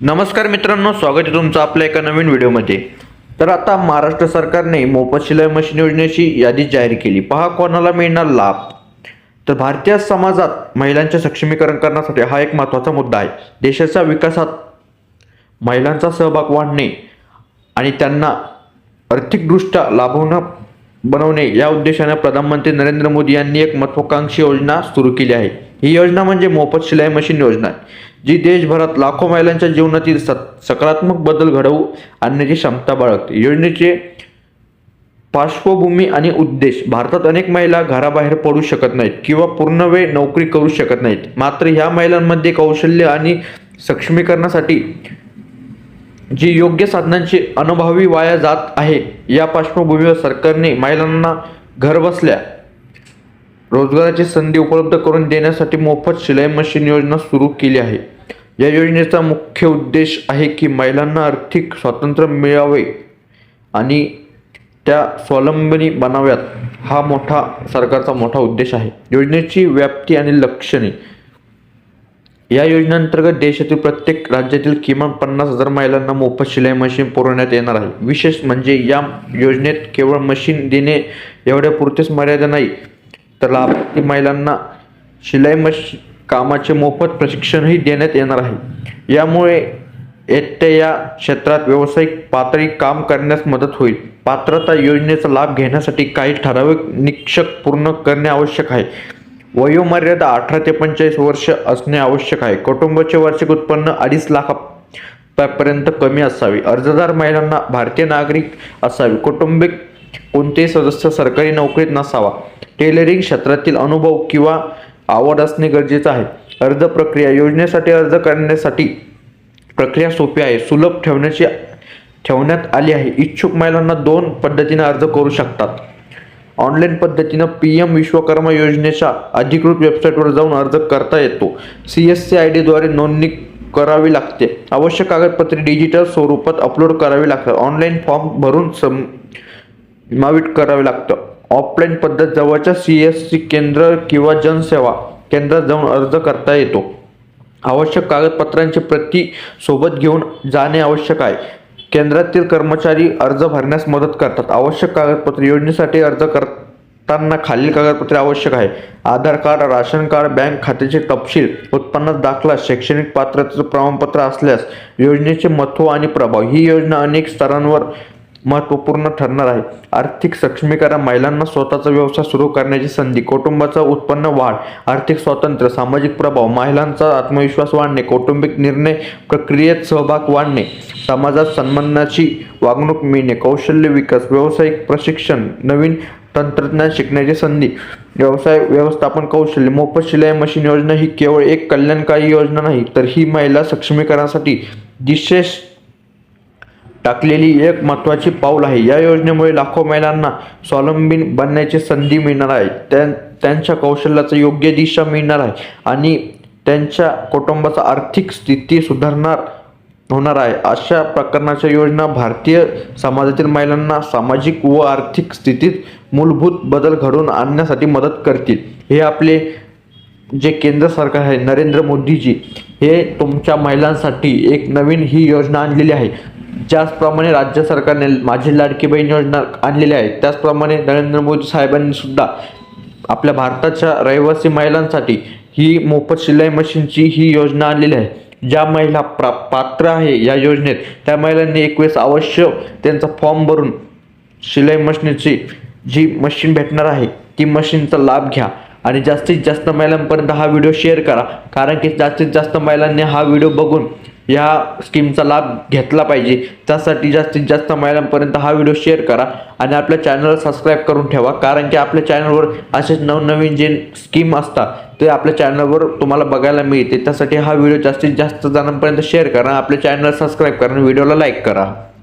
नमस्कार मित्रांनो स्वागत आहे तुमचं आपल्या एका नवीन व्हिडिओमध्ये. तर आता महाराष्ट्र सरकारने मोफत शिलाई मशीन योजनेची यादी जाहीर केली. पहा कोणाला मिळणार लाभ. तर भारतीय समाजात महिलांचे सक्षमीकरण करण्यासाठी हा एक महत्त्वाचा मुद्दा आहे. देशाच्या विकासात महिलांचा सहभाग वाढणे आणि त्यांना आर्थिकदृष्ट्या लाभवणं बनवणे या उद्देशाने प्रधानमंत्री नरेंद्र मोदी यांनी एक महत्त्वाकांक्षी योजना सुरू केली आहे. ही योजना म्हणजे मोफत शिलाई मशीन योजना जी देशभरात लाखो महिलांच्या जीवनातील सकारात्मक बदल घडवू आणण्याची क्षमता बाळगते. योजनेचे पार्श्वभूमी आणि उद्देश भारतात अनेक महिला घराबाहेर पडू शकत नाहीत किंवा पूर्ण वेळ नोकरी करू शकत नाहीत. मात्र ह्या महिलांमध्ये कौशल्य आणि सक्षमीकरणासाठी जी योग्य साधनांची अनुभवी वाया जात आहे या पार्श्वभूमीवर सरकारने महिलांना घरबसल्या रोजगाराची संधी उपलब्ध करून देण्यासाठी मोफत शिलाई मशीन योजना सुरू केली आहे. या योजनेचा मुख्य उद्देश आहे की महिलांना आर्थिक स्वातंत्र्य मिळावे आणि त्या स्वावलंबनी बनाव्यात. हा मोठा सरकारचा मोठा उद्देश आहे. योजनेची व्याप्ती आणि लक्षणे. या योजनेअंतर्गत देशातील प्रत्येक राज्यातील किमान पन्नास हजार महिलांना मोफत शिलाई मशीन पुरवण्यात येणार आहे. विशेष म्हणजे या योजनेत केवळ मशीन देणे एवढ्या पुरतेच मर्यादा नाही तर लाभार्थी महिलांना शिलाई मशीन कामाचे मोफत प्रशिक्षणही देण्यात येणार आहे. यामुळे येत्या या क्षेत्रात व्यावसायिक पातळी काम करण्यास मदत होईल. पात्रता योजनेचा लाभ घेण्यासाठी काही ठराविक निकषक पूर्ण करणे आवश्यक आहे. वयोमर्यादा अठरा ते पंचेचाळीस वर्ष असणे आवश्यक आहे. कुटुंबाचे वार्षिक उत्पन्न अडीच लाखापर्यंत कमी असावे. अर्जदार महिलांना भारतीय नागरिक असावे. कौटुंबिक कोणतेही सदस्य सरकारी नोकरीत नसावा. टेलरिंग क्षेत्रातील अनुभव किंवा आवड असणे गरजेचं आहे. अर्ज प्रक्रिया योजनेसाठी अर्ज करण्यासाठी प्रक्रिया सोपी आहे. सुलभ ठेवण्याची ठेवण्यात आली आहे. इच्छुक महिलांना दोन पद्धतीने अर्ज करू शकतात. ऑनलाईन पद्धतीनं पी एम विश्वकर्मा योजनेच्या अधिकृत वेबसाईटवर जाऊन अर्ज करता येतो. सी एस सी आय डीद्वारे नोंदणी करावी लागते. आवश्यक कागदपत्रे डिजिटल स्वरूपात अपलोड करावी लागतात. ऑनलाईन फॉर्म भरून सम समाविष्ट करावे लागतं. ऑफलाईन पद्धत जवळच्या सी एस सी केंद्र किंवा जनसेवा केंद्रात जाऊन अर्ज करता येतो. आवश्यक कागदपत्रांची प्रती सोबत घेऊन जाणे आवश्यक आहे. केंद्रातील कर्मचारी अर्ज भरण्यास मदत करतात. आवश्यक कागदपत्रे योजनेसाठी अर्ज करताना खालील कागदपत्रे आवश्यक आहे. Aadhaar card ration card bank खात्याचे तपशील उत्पन्न दाखला शैक्षणिक पात्रतेचं प्रमाणपत्र असल्यास योजनेचे महत्त्व आणि प्रभाव. ही योजना अनेक स्तरांवर महत्त्वपूर्ण ठरणार आहे. आर्थिक सक्षमीकरण महिलांना स्वतःचा व्यवसाय सुरू करण्याची संधी कुटुंबाचं उत्पन्न वाढ आर्थिक स्वातंत्र्य सामाजिक प्रभाव महिलांचा आत्मविश्वास वाढणे कौटुंबिक निर्णय प्रक्रियेत सहभाग वाढणे समाजात सन्मानाची वागणूक मिळणे कौशल्य विकास व्यावसायिक प्रशिक्षण नवीन तंत्रज्ञान शिकण्याची संधी व्यवसाय व्यवस्थापन कौशल्य मोफत शिलाई मशीन योजना ही केवळ एक कल्याणकारी योजना नाही तर ही महिला सक्षमीकरणासाठी विशेष टाकलेली एक महत्त्वाची पाऊल आहे. या योजनेमुळे लाखो महिलांना स्वावलंबी बनण्याची संधी मिळणार आहे. त्या त्यांच्या कौशल्याचं योग्य दिशा मिळणार आहे आणि त्यांच्या कुटुंबाचा आर्थिक स्थिती सुधारणार होणार आहे. अशा प्रकारच्या योजना भारतीय समाजातील महिलांना सामाजिक व आर्थिक स्थितीत मूलभूत बदल घडवून आणण्यासाठी मदत करतील. हे आपले जे केंद्र सरकार आहे नरेंद्र मोदीजी हे तुमच्या महिलांसाठी एक नवीन ही योजना आणलेली आहे. ज्याचप्रमाणे राज्य सरकारने माझी लाडकी बहीण योजना आणलेली आहे त्याचप्रमाणे नरेंद्र मोदी साहेबांनी सुद्धा आपल्या भारताच्या रहिवासी महिलांसाठी ही मोफत शिलाई मशीनची ही योजना आणलेली आहे. ज्या महिला प्रा पात्र आहे या योजनेत त्या महिलांनी एक वेळेस अवश्य त्यांचा फॉर्म भरून शिलाई मशीनची जी मशीन भेटणार आहे ती मशीनचा लाभ घ्या. आणि जास्तीत जास्त महिलांपर्यंत हा व्हिडिओ शेअर करा कारण की जास्तीत जास्त महिलांनी हा व्हिडिओ बघून या स्कीमचा लाभ घेतला पाहिजे. त्यासाठी जास्तीत जास्त महिलांपर्यंत हा व्हिडिओ शेअर करा आणि आपल्या चॅनलला सबस्क्राईब करून ठेवा. कारण की आपल्या चॅनलवर असेच नवनवीन जे स्कीम असतात ते आपल्या चॅनलवर तुम्हाला बघायला मिळते. त्यासाठी हा व्हिडिओ जास्तीत जास्त जणांपर्यंत शेअर करा. आपल्या चॅनलला सबस्क्राईब करा आणि व्हिडिओला लाईक करा.